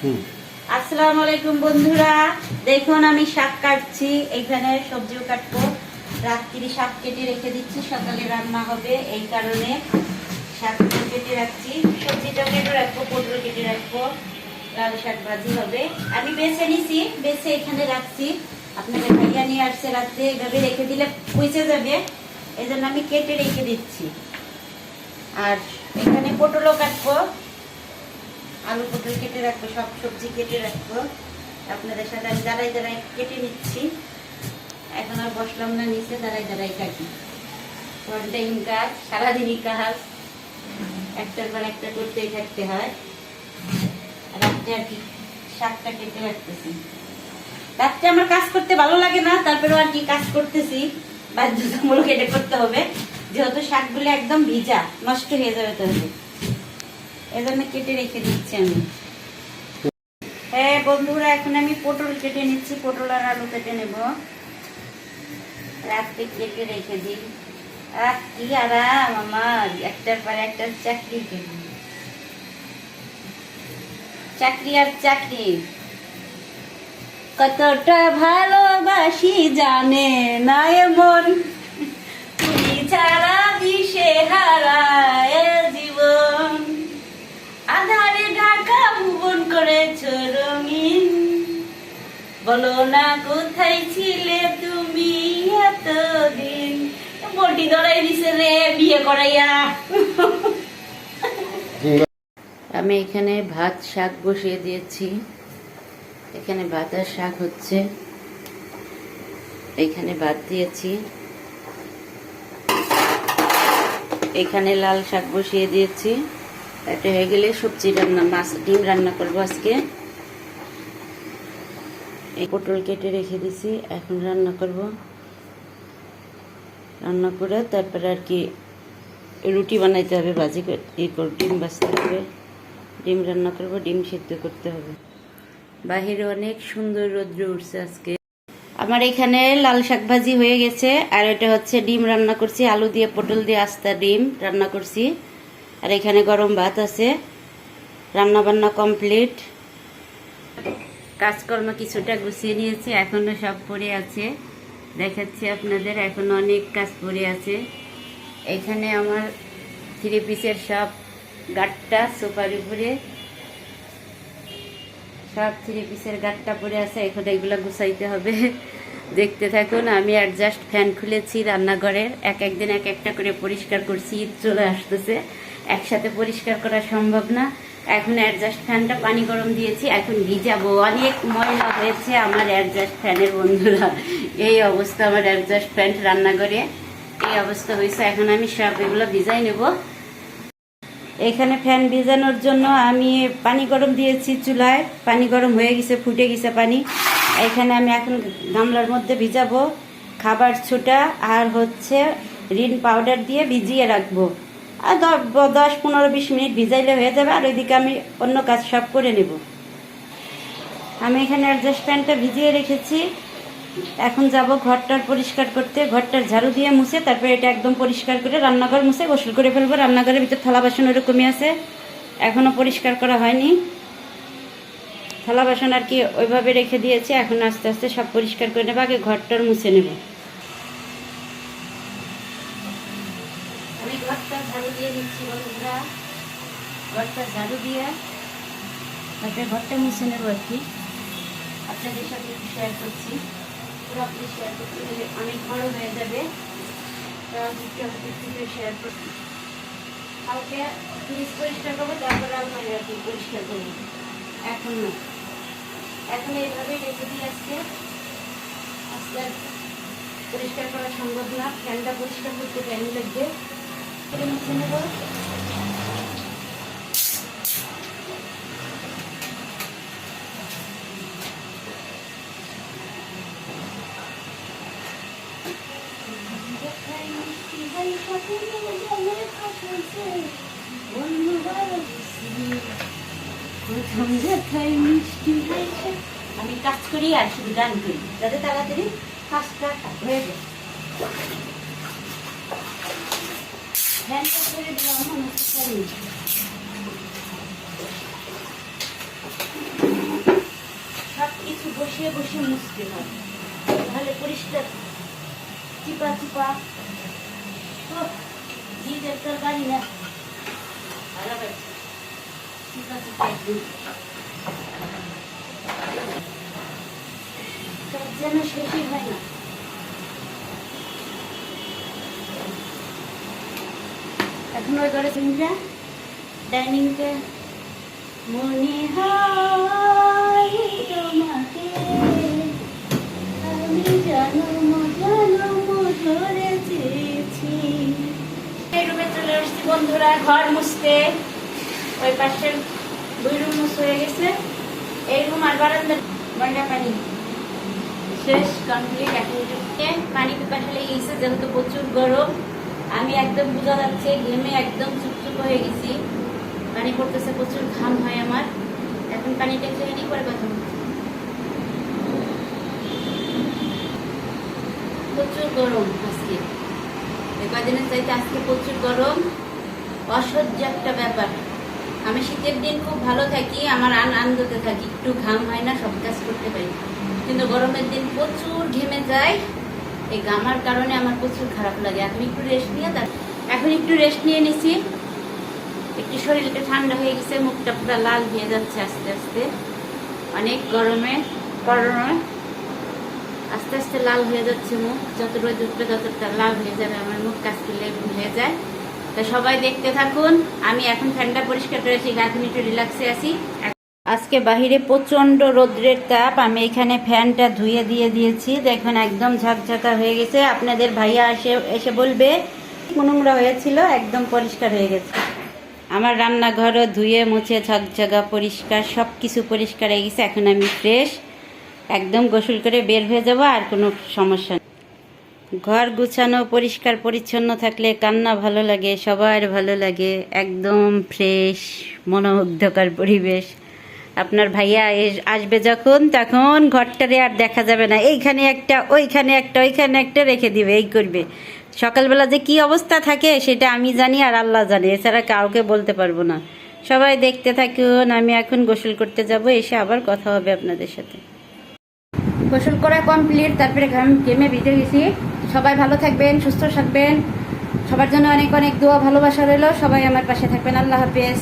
আসসালামু আলাইকুম বন্ধুরা। দেখুন, আমি শাক কাটছি। এখানে সবজিও কাটবো। রাত্রি শাক কেটে রেখে দিচ্ছি। সকালে রান্না হবে। এই কারণে শাক কেটে রাখছি। সবজিটা কেটে রাখব, পটল কেটে রাখব। লাল শাক ভাজি হবে। আমি বেছে নিছি, বেছে এখানে রাখছি। আপনাদের ভাইয়া নিয়ে আসছে রাত্রে। এভাবে রেখে দিলে পচে যাবে। এই আমি কেটে রেখে দিচ্ছি। আর এখানে পটলও কাটবো। আলু পটল কেটে রাখব, সব সবজি কেটে রাখব। আপনাদের সাথে আমি দাঁড়াই দাঁড়াই কেটে নিচ্ছি। এখন আর বসলাম না নিচে দাঁড়াই দাঁড়াই কাটি টাইম কাজ, সারাদিনই কাজ। একটার পর একটা করতেই থাকতে হয়। রাত্রে আর কি শাকটা কেটে রাখতেছি। রাত্রে আমার কাজ করতে ভালো লাগে না, তারপরেও আর কি কাজ করতেছি। বাধ্যতামূলক এটা করতে হবে। যেহেতু শাকগুলো একদম ভিজা, নষ্ট হয়ে যাবে তাহলে। এজন্য কেটে রেখে দিচ্ছি আমি। হ্যাঁ বন্ধুরা, এখন আমি পটল কেটে নিচ্ছি। পটল আর আলু কেটে নেব। রাত্রে কেটে রেখে দিই। আহ, কি আরাম আমার। একটার পর একটা চাকরি করি চাকরি আর চাকরি। কতটা ভালোবাসি জানে না এমন। তুমি ছাড়া দিশে হারায়। বলো না, কোথায় ছিলে তুমি এতদিন? বটি ধরাই দিছে রে, বিয়ে করাইয়া। আমি এখানে ভাত, শাক বসিয়ে দিয়েছি। এখানে ভাত আর শাক হচ্ছে। এখানে ভাত দিয়েছি। এখানে লাল শাক বসিয়ে দিয়েছি। এটা হয়ে গেলে সবজি রান্না, মাছ, ডিম রান্না করব আজকে। এই পটল কেটে রেখে দিছি। এখন রান্না করব। রান্না করে তারপরে আর কি রুটি বানাইতে হবে ভাজি কর- ডিম বাজতে হবে। ডিম রান্না করব, ডিম সিদ্ধ করতে হবে। বাহিরে অনেক সুন্দর রৌদ্র উঠছে আজকে। আমার এখানে লাল শাক ভাজি হয়ে গেছে, আর এটা হচ্ছে ডিম রান্না করছি। আলু দিয়ে, পটল দিয়ে আস্তা ডিম রান্না করছি। আর এখানে গরম ভাত আছে। রান্না বান্না কমপ্লিট। কাজকর্ম কিছুটা গুছিয়ে নিয়েছি, এখনও সব পড়ে আছে। দেখাচ্ছি আপনাদের, এখনও অনেক কাজ পড়ে আছে। এখানে আমার থ্রি পিসের সব গাটটা সোফার উপরে। সব থ্রি পিসের গাটটা পড়ে আছে, এখন এগুলো গুছাইতে হবে। দেখতে থাকুন, আমি অ্যাডজাস্ট ফ্যান খুলেছি রান্নাঘরের এক একদিন এক একটা করে পরিষ্কার করছি চলে আসতেছে। একসাথে পরিষ্কার করা সম্ভব না। এখন অ্যাডজাস্ট ফ্যানটা পানি গরম দিয়েছি, এখন ভিজাবো। অনেক ময়লা হয়েছে আমার অ্যাডজাস্ট ফ্যানের বন্ধুরা। এই অবস্থা আমার অ্যাডজাস্ট ফ্যান রান্নাঘরে। এই অবস্থা হয়েছে, এখন আমি সব এগুলো ভিজাই নেব। এখানে ফ্যান ভিজানোর জন্য আমি পানি গরম দিয়েছি চুলায়। পানি গরম হয়ে গেছে, ফুটে গেছে পানি। এখানে আমি এখন গামলার মধ্যে ভিজাবো। খাবার ছোটা আর হচ্ছে রিন পাউডার দিয়ে ভিজিয়ে রাখব। আর দশ পনেরো, বিশ মিনিট ভিজাইলে হয়ে যাবে, আর ওইদিকে আমি অন্য কাজ সব করে নেব। আমি এখানে অ্যাডজাস্ট ফ্যানটা ভিজিয়ে রেখেছি। এখন যাব ঘরটার পরিষ্কার করতে। ঘরটার ঝাড়ু দিয়ে মুছে, তারপরে এটা একদম পরিষ্কার করে রান্নাঘর মুছে, গোসল করে ফেলব। রান্নাঘরের ভিতর থালা বাসন ওরকমই আছে। এখনও পরিষ্কার করা হয়নি। থালা বাসন আর কি ওইভাবে রেখে দিয়েছি। এখন আস্তে আস্তে সব পরিষ্কার করে নেব, আগে ঘরটার মুছে নেব আমি ঘরটা ঝাড়ু দিয়ে দিচ্ছি বন্ধুরা ঘরটা ঝাড়ু দিয়ে, তারপরে ঘরটা মুছে নেব আর কি। আপনাদের সাথে শেয়ার করছি। পুরো আপনি শেয়ার করতে গেলে অনেক বড় হয়ে যাবে। শেয়ার করছি। কালকে ফ্রিজ পরিষ্কার করব, তারপরে আপনার আর কি পরিষ্কার করব। এখন এখন এইভাবে রেখে দিয়ে আজকে আজকে পরিষ্কার করা সম্ভব না। ফ্যানটা পরিষ্কার করতে টাইম লাগবে। করে মুছে নেব আমি কাজ করি আর শুধু গান করি। যাতে তাড়াতাড়ি কাজটা হয়ে যায়। ফ্যানটা করে দিলাম মনে হচ্ছে বসে বসে মুছতে হয়। তাহলে পরিষ্কার চিপা চিপা উফ, নিজের তোর বাড়ি না। চিপা চিপা যেন শেষই হয় না। এখন ওই করে চিন্তা ডাইনিংটা মনে হয় তোমাকে। আমি জনম জনম ধরে চেয়েছি। রুমে চলে বন্ধুরা, ঘর মুছতে। ওই পাশের দুই রুম হয়ে গেছে। এই রুম আর বারান্দা ময়লা পানি। শেষ কমপ্লিট এখন পানি পিপাসা লেগে গেছে, যেহেতু প্রচুর গরম। আমি একদম বোঝা যাচ্ছে, ঘেমে একদম চুপচুপ হয়ে গেছি। পানি পড়তেছে, প্রচুর ঘাম হয় আমার। এখন পানিটা খেয়ে নি করে কথা। প্রচুর গরম আজকে। কদিনের চাইতে আজকে প্রচুর গরম। অসহ্য একটা ব্যাপার। আমি শীতের দিন খুব ভালো থাকি, আমার আন আনন্দতে থাকি। একটু ঘাম হয় না, সব কাজ করতে পারি। কিন্তু গরমের দিন প্রচুর ঘেমে যায়। এই গামার কারণে আমার প্রচুর খারাপ লাগে। এখন একটু রেস্ট নিয়ে তার এখন একটু রেস্ট নিয়ে নিছি। একটু শরীরটা ঠান্ডা হয়ে গেছে, মুখটা পুরো লাল হয়ে যাচ্ছে আস্তে আস্তে। অনেক গরমে গরমে আস্তে আস্তে লাল হয়ে যাচ্ছে মুখ। যত রোদ উঠবে ততটা লাল হয়ে যাবে, আমার মুখ কাজ করলে হয়ে যায়। তা সবাই দেখতে থাকুন। আমি এখন ঠান্ডা পরিষ্কার করেছি এখন একটু রিল্যাক্সে আছি। আজকে বাহিরে প্রচণ্ড রোদ্রের তাপ, আমি এখানে ফ্যানটা ধুয়ে দিয়ে দিয়েছি। দেখুন, একদম ঝকঝকা হয়ে গেছে। আপনাদের ভাইয়া এসে এসে বলবে নোংরা হয়েছিল, একদম পরিষ্কার হয়ে গেছে। আমার রান্নাঘরও ধুয়ে মুছে, ঝকঝকা, পরিষ্কার সব কিছু পরিষ্কার হয়ে গেছে। এখন আমি ফ্রেশ। একদম গোসল করে বের হয়ে যাব, আর কোনো সমস্যা নেই। ঘর গুছানো, পরিষ্কার, পরিচ্ছন্ন থাকলে কান্না ভালো লাগে, সবার ভালো লাগে। একদম ফ্রেশ, মনোমুগ্ধকর পরিবেশ। আপনার ভাইয়া আসবে যখন, তখন ঘরটারে আর দেখা যাবে না। এইখানে একটা, ওইখানে একটা ওইখানে একটা রেখে দিবে, এই করবে। সকালবেলা যে কি অবস্থা থাকে সেটা আমি জানি আর আল্লাহ জানে, এছাড়া কাউকে বলতে পারব না। সবাই দেখতে থাকুন, আমি এখন গোসল করতে যাব, এসে আবার কথা হবে আপনাদের সাথে। গোসল করা কমপ্লিট তারপরে গেমে ভিজে গেছি। সবাই ভালো থাকবেন, সুস্থ থাকবেন। সবার জন্য অনেক অনেক দোয়া, ভালোবাসা রইল। সবাই আমার পাশে থাকবেন। আল্লাহ হাফেজ।